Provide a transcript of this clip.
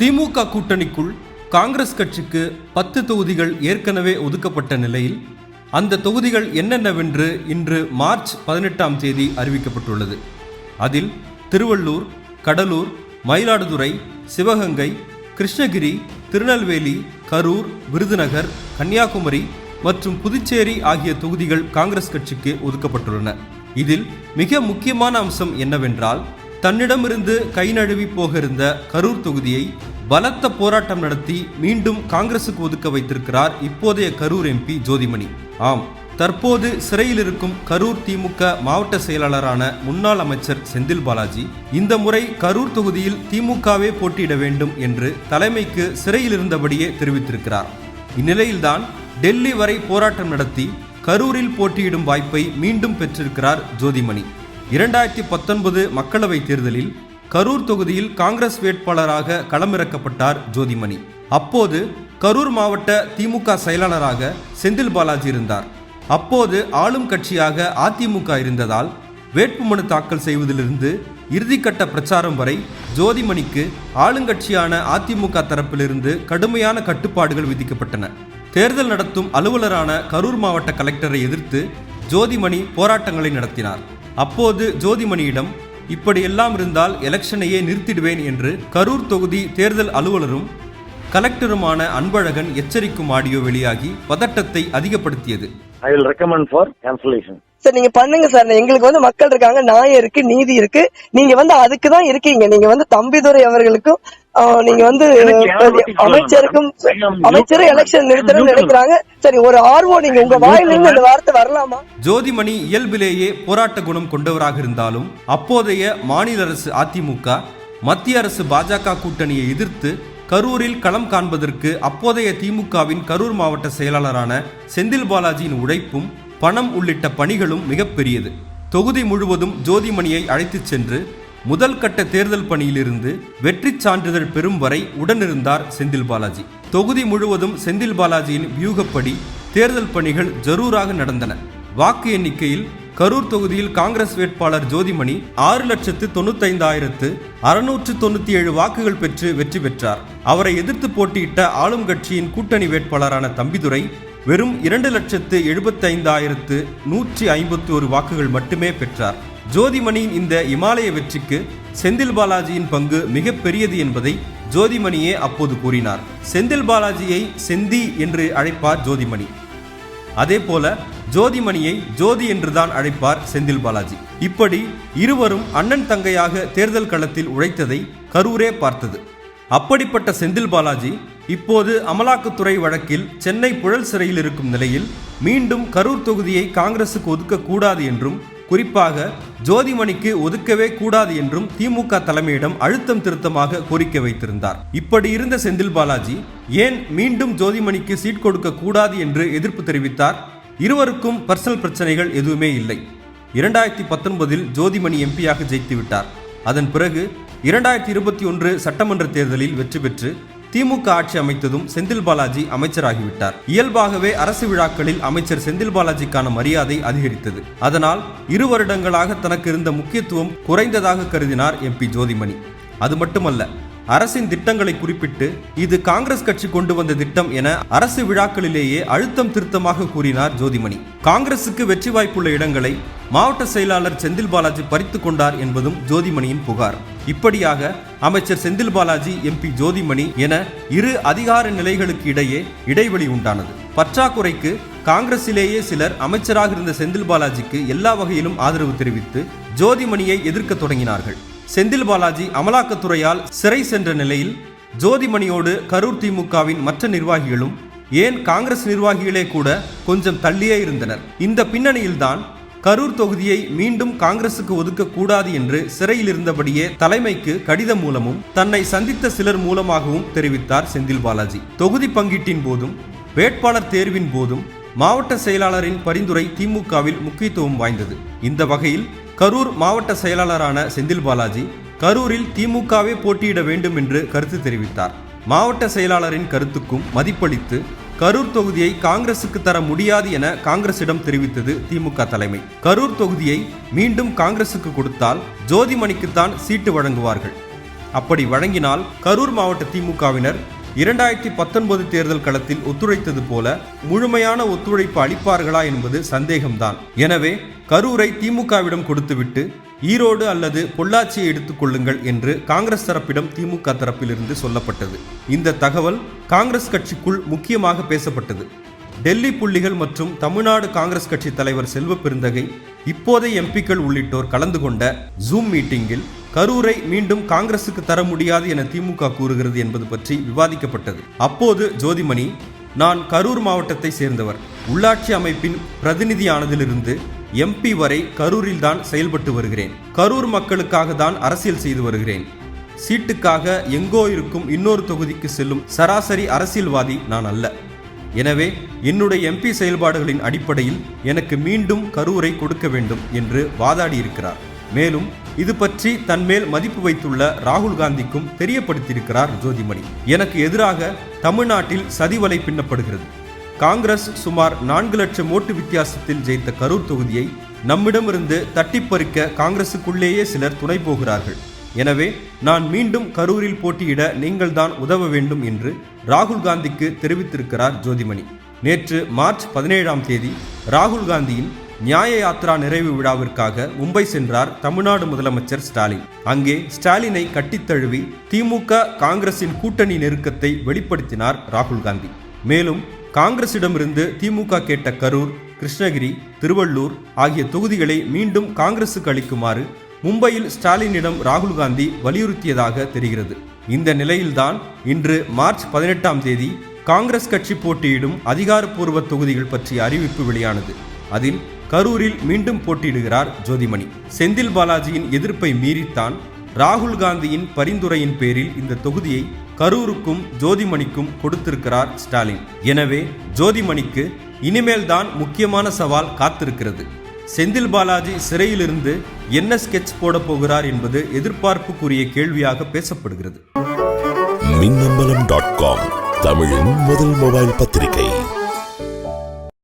திமுக கூட்டணிக்குள் காங்கிரஸ் கட்சிக்கு பத்து தொகுதிகள் ஏற்கனவே ஒதுக்கப்பட்ட நிலையில் அந்த தொகுதிகள் என்னென்னவென்று இன்று மார்ச் பதினெட்டாம் தேதி அறிவிக்கப்பட்டுள்ளது. அதில் திருவள்ளூர் கடலூர் மயிலாடுதுறை சிவகங்கை கிருஷ்ணகிரி திருநெல்வேலி கரூர் விருதுநகர் கன்னியாகுமரி மற்றும் புதுச்சேரி ஆகிய தொகுதிகள் காங்கிரஸ் கட்சிக்கு ஒதுக்கப்பட்டுள்ளன. இதில் மிக முக்கியமான அம்சம் என்னவென்றால் தன்னிடமிருந்து கை நழுவி போகிருந்த கரூர் தொகுதியை பலத்த போராட்டம் நடத்தி மீண்டும் காங்கிரசுக்கு ஒதுக்க வைத்திருக்கிறார் இப்போதைய கரூர் எம்பி ஜோதிமணி. ஆம் தற்போது சிறையில் இருக்கும் கரூர் திமுக மாவட்ட செயலாளரான முன்னாள் அமைச்சர் செந்தில் பாலாஜி இந்த முறை கரூர் தொகுதியில் திமுகவே போட்டியிட வேண்டும் என்று தலைமைக்கு சிறையில் இருந்தபடியே தெரிவித்திருக்கிறார். இந்நிலையில்தான் டெல்லி வரை போராட்டம் நடத்தி கரூரில் போட்டியிடும் வாய்ப்பை மீண்டும் பெற்றிருக்கிறார் ஜோதிமணி. இரண்டாயிரத்தி பத்தொன்பது மக்களவைத் தேர்தலில் கரூர் தொகுதியில் காங்கிரஸ் வேட்பாளராக களமிறக்கப்பட்டார் ஜோதிமணி. அப்போது கரூர் மாவட்ட திமுக செயலாளராக செந்தில் பாலாஜி இருந்தார். அப்போது ஆளும் கட்சியாக அதிமுக இருந்ததால் வேட்புமனு தாக்கல் செய்வதிலிருந்து இறுதிக்கட்ட பிரச்சாரம் வரை ஜோதிமணிக்கு ஆளுங்கட்சியான அதிமுக தரப்பிலிருந்து கடுமையான கட்டுப்பாடுகள் விதிக்கப்பட்டன. தேர்தல் நடத்தும் அலுவலரான கரூர் மாவட்ட கலெக்டரை எதிர்த்து ஜோதிமணி போராட்டங்களை நடத்தினார். அப்போது ஜோதிமணியிடம் இப்படியெல்லாம் இருந்தால் எலெக்ஷனையே நிறுத்திடுவேன் என்று கரூர் தொகுதி தேர்தல் அலுவலரும் கலெக்டருமான அன்பழகன் எச்சரிக்கும் ஆடியோ வெளியாகி பதட்டத்தை அதிகப்படுத்தியது. I will recommend for cancellation. Sir நீங்க பண்ணுங்க சார். எங்களுக்கு வந்து மக்கள் இருக்காங்க நியாயம் இருக்கு நீதி இருக்கு. நீங்க வந்து அதுக்கு தான் இருக்கீங்க. நீங்க வந்து தம்பிதுரை அவர்களுக்கும் நீங்க வந்து அமைச்சருக்கும் மேடம்? அமைச்சரும் எலெக்ஷன் நிறுத்தணும்னு நினைக்கிறாங்க. சரி ஒரு ஆர்வம் நீங்க உங்க வாயிலிருந்து இந்த வார்த்தை வரலாமா? ஜோதிமணி இயல்பிலேயே போராட்ட குணம் கொண்டவராக இருந்தாலும் அப்போதைய மாநில அரசு அதிமுக மத்திய அரசு பாஜக கூட்டணியை எதிர்த்து கரூரில் களம் காண்பதற்கு அப்போதைய திமுகவின் கரூர் மாவட்ட செயலாளரான செந்தில் பாலாஜியின் உழைப்பும் பணம் உள்ளிட்ட பணிகளும் மிகப்பெரியது. தொகுதி முழுவதும் ஜோதிமணியை அழைத்துச் சென்று முதல் கட்ட தேர்தல் பணியிலிருந்து வெற்றிச் சான்றிதழ் பெறும் வரை உடனிருந்தார் செந்தில் பாலாஜி. தொகுதி முழுவதும் செந்தில் பாலாஜியின் வியூகப்படி தேர்தல் பணிகள் ஜரூராக நடந்தன. வாக்கு எண்ணிக்கையில் கரூர் தொகுதியில் காங்கிரஸ் வேட்பாளர் ஜோதிமணி ஆறு லட்சத்து தொண்ணூத்தைந்தாயிரத்து அறுநூற்று தொண்ணூத்தி ஏழு வாக்குகள் பெற்று வெற்றி பெற்றார். அவரை எதிர்த்து போட்டியிட்ட ஆளும் கட்சியின் கூட்டணி வேட்பாளரான தம்பிதுரை வெறும் இரண்டு லட்சத்து எழுபத்தைந்தாயிரத்து நூற்றி ஐம்பத்தி ஒரு வாக்குகள் மட்டுமே பெற்றார். ஜோதிமணியின் இந்த இமாலய வெற்றிக்கு செந்தில் பாலாஜியின் பங்கு மிகப்பெரியது என்பதை ஜோதிமணியே அப்போது கூறினார். செந்தில் பாலாஜியை செந்தி என்று அழைப்பார் ஜோதிமணி. அதே போல ஜோதிமணியை ஜோதி என்றுதான் அழைப்பார் செந்தில் பாலாஜி. இப்படி இருவரும் அண்ணன் தங்கையாக தேர்தல் களத்தில் உழைத்ததை கரூரே பார்த்தது. அப்படிப்பட்ட செந்தில் பாலாஜி இப்போது அமலாக்கத்துறை வழக்கில் சென்னை புழல் சிறையில் இருக்கும் நிலையில் மீண்டும் கரூர் தொகுதியை காங்கிரசுக்கு ஒதுக்கக்கூடாது என்றும் குறிப்பாக ஜோதிமணிக்கு ஒதுக்கவே கூடாது என்றும் திமுக தலைமையிடம் அழுத்தம் திருத்தமாக கோரிக்கை வைத்திருந்தார். இப்படி இருந்த செந்தில் பாலாஜி ஏன் மீண்டும் ஜோதிமணிக்கு சீட் கொடுக்க கூடாது என்று எதிர்ப்பு தெரிவித்தார்? இருவருக்கும் பர்சனல் பிரச்சனைகள் எதுவுமே இல்லை. இரண்டாயிரத்தி பத்தொன்பதில் ஜோதிமணி எம்பியாக ஜெயித்து விட்டார் அதன் பிறகு இரண்டாயிரத்தி இருபத்தி ஒன்று சட்டமன்ற தேர்தலில் வெற்றி பெற்று திமுக ஆட்சி அமைத்ததும் செந்தில் பாலாஜி அமைச்சராகிவிட்டார். இயல்பாகவே அரசு விழாக்களில் அமைச்சர் செந்தில் பாலாஜிக்கான மரியாதை அதிகரித்தது. அதனால் இரு வருடங்களாக தனக்கு இருந்த முக்கியத்துவம் குறைந்ததாக கருதினார் எம்பி ஜோதிமணி. அது மட்டுமல்ல அரசின் திட்டங்களை குறிப்பிட்டு இது காங்கிரஸ் கட்சி கொண்டு வந்த திட்டம் என அரசு விழாக்களிலேயே அழுத்தம் திருத்தமாக கூறினார் ஜோதிமணி. காங்கிரசுக்கு வெற்றி வாய்ப்புள்ள இடங்களை மாவட்ட செயலாளர் செந்தில் பாலாஜி பறித்து கொண்டார் என்பதும் ஜோதிமணியின் புகார். இப்படியாக அமைச்சர் செந்தில் பாலாஜி எம்பி ஜோதிமணி என இரு அதிகார நிலைகளுக்கு இடையே இடைவெளி உண்டானது. பற்றாக்குறைக்கு காங்கிரசிலேயே சிலர் அமைச்சராக இருந்த செந்தில் பாலாஜிக்கு எல்லா வகையிலும் ஆதரவு தெரிவித்து ஜோதிமணியை எதிர்க்க தொடங்கினார்கள். செந்தில் பாலாஜி அமலாக்கத்துறையால் சிறை சென்ற நிலையில் ஜோதிமணியோடு கரூர் திமுகவின் மற்ற நிர்வாகிகளும் ஏன் காங்கிரஸ் நிர்வாகிகளே கூட கொஞ்சம் தள்ளியே இருந்தனர். இந்த பின்னணியில்தான் கரூர் தொகுதியை மீண்டும் காங்கிரசுக்கு ஒதுக்கக்கூடாது என்று சிறையில் இருந்தபடியே தலைமைக்கு கடிதம் மூலமும் தன்னை சந்தித்த சிலர் மூலமாகவும் தெரிவித்தார் செந்தில் பாலாஜி. தொகுதி பங்கீட்டின் போதும் வேட்பாளர் தேர்வின் போதும் மாவட்ட செயலாளரின் பரிந்துரை திமுகவில் முக்கியத்துவம் வாய்ந்தது. இந்த வகையில் கரூர் மாவட்ட செயலாளரான செந்தில் பாலாஜி கரூரில் திமுகவே போட்டியிட வேண்டும் என்று கருத்து தெரிவித்தார். மாவட்ட செயலாளரின் கருத்துக்கும் மதிப்பளித்து கரூர் தொகுதியை காங்கிரசுக்கு தர முடியாது என காங்கிரசிடம் தெரிவித்தது திமுக தலைமை. கரூர் தொகுதியை மீண்டும் காங்கிரசுக்கு கொடுத்தால் ஜோதிமணிக்குத்தான் சீட்டு வழங்குவார்கள். அப்படி வழங்கினால் கரூர் மாவட்ட திமுகவினர் இரண்டாயிரத்தி பத்தொன்பது தேர்தல் களத்தில் ஒத்துழைத்தது போல முழுமையான ஒத்துழைப்பு அளிப்பார்களா என்பது சந்தேகம்தான். எனவே கரூரை திமுகவிடம் கொடுத்துவிட்டு ஈரோடு அல்லது பொள்ளாச்சியை எடுத்துக் கொள்ளுங்கள் என்று காங்கிரஸ் தரப்பிடம் திமுக தரப்பிலிருந்து சொல்லப்பட்டது. இந்த தகவல் காங்கிரஸ் கட்சிக்குள் முக்கியமாக பேசப்பட்டது. டெல்லி புள்ளிகள் மற்றும் தமிழ்நாடு காங்கிரஸ் கட்சி தலைவர் செல்வ பெருந்தகை இப்போதைய எம்பிக்கள் உள்ளிட்டோர் கலந்து கொண்ட ஜூம் மீட்டிங்கில் கரூரை மீண்டும் காங்கிரசுக்கு தர முடியாது என திமுக கூறுகிறது என்பது பற்றி விவாதிக்கப்பட்டது. அப்போது ஜோதிமணி நான் கரூர் மாவட்டத்தை சேர்ந்தவர். உள்ளாட்சி அமைப்பின் பிரதிநிதியானதிலிருந்து எம்பி வரை கரூரில் தான் செயல்பட்டு வருகிறேன். கரூர் மக்களுக்காக தான் அரசியல் செய்து வருகிறேன். சீட்டுக்காக எங்கோ இருக்கும் இன்னொரு தொகுதிக்கு செல்லும் சராசரி அரசியல்வாதி நான் அல்ல. எனவே என்னுடைய எம்பி செயல்பாடுகளின் அடிப்படையில் எனக்கு மீண்டும் கரூரை கொடுக்க வேண்டும் என்று வாதாடியிருக்கிறார். மேலும் இது பற்றி தன்மேல் மதிப்பு வைத்துள்ள ராகுல் காந்திக்கும் தெரியப்படுத்தியிருக்கிறார் ஜோதிமணி. எனக்கு எதிராக தமிழ்நாட்டில் சதிவலை பின்னப்படுகிறது. காங்கிரஸ் சுமார் நான்கு லட்சம் ஓட்டு வித்தியாசத்தில் ஜெயித்த கரூர் தொகுதியை நம்மிடமிருந்து தட்டிப்பறிக்க காங்கிரசுக்குள்ளேயே சிலர் துணை போகிறார்கள். எனவே நான் மீண்டும் கரூரில் போட்டியிட நீங்கள்தான் உதவ வேண்டும் என்று ராகுல் காந்திக்கு தெரிவித்திருக்கிறார் ஜோதிமணி. நேற்று மார்ச் பதினேழாம் தேதி ராகுல் காந்தியின் நியாய யாத்ரா நிறைவு விழாவிற்காக மும்பை சென்றார் தமிழ்நாடு முதலமைச்சர் ஸ்டாலின். அங்கே ஸ்டாலினை கட்டித்தழுவி திமுக காங்கிரசின் கூட்டணி நெருக்கத்தை வெளிப்படுத்தினார் ராகுல் காந்தி. மேலும் காங்கிரசிடமிருந்து திமுக கேட்ட கரூர் கிருஷ்ணகிரி திருவள்ளூர் ஆகிய தொகுதிகளை மீண்டும் காங்கிரசுக்கு அளிக்குமாறு மும்பையில் ஸ்டாலினிடம் ராகுல் காந்தி வலியுறுத்தியதாக தெரிகிறது. இந்த நிலையில்தான் இன்று மார்ச் பதினெட்டாம் தேதி காங்கிரஸ் கட்சி போட்டியிடும் அதிகாரப்பூர்வ தொகுதிகள் பற்றிய அறிவிப்பு வெளியானது. அதில் கரூரில் மீண்டும் போட்டியிடுகிறார் ஜோதிமணி. செந்தில் பாலாஜியின் எதிர்ப்பை மீறித்தான் ராகுல் காந்தியின் பரிந்துரையின் பேரில் இந்த தொகுதியை கரூருக்கும் ஜோதிமணிக்கும் கொடுத்திருக்கிறார் ஸ்டாலின். எனவே ஜோதிமணிக்கு இனிமேல் தான் முக்கியமான சவால் காத்திருக்கிறது. செந்தில் பாலாஜி சிறையிலிருந்து என்ன ஸ்கெட்ச் போட போகிறார் என்பது எதிர்பார்ப்புக்குரிய கேள்வியாக பேசப்படுகிறது. மின்னம்பலம் டாட் காம் தமிழின் முதல் மொபைல் பத்திரிகை.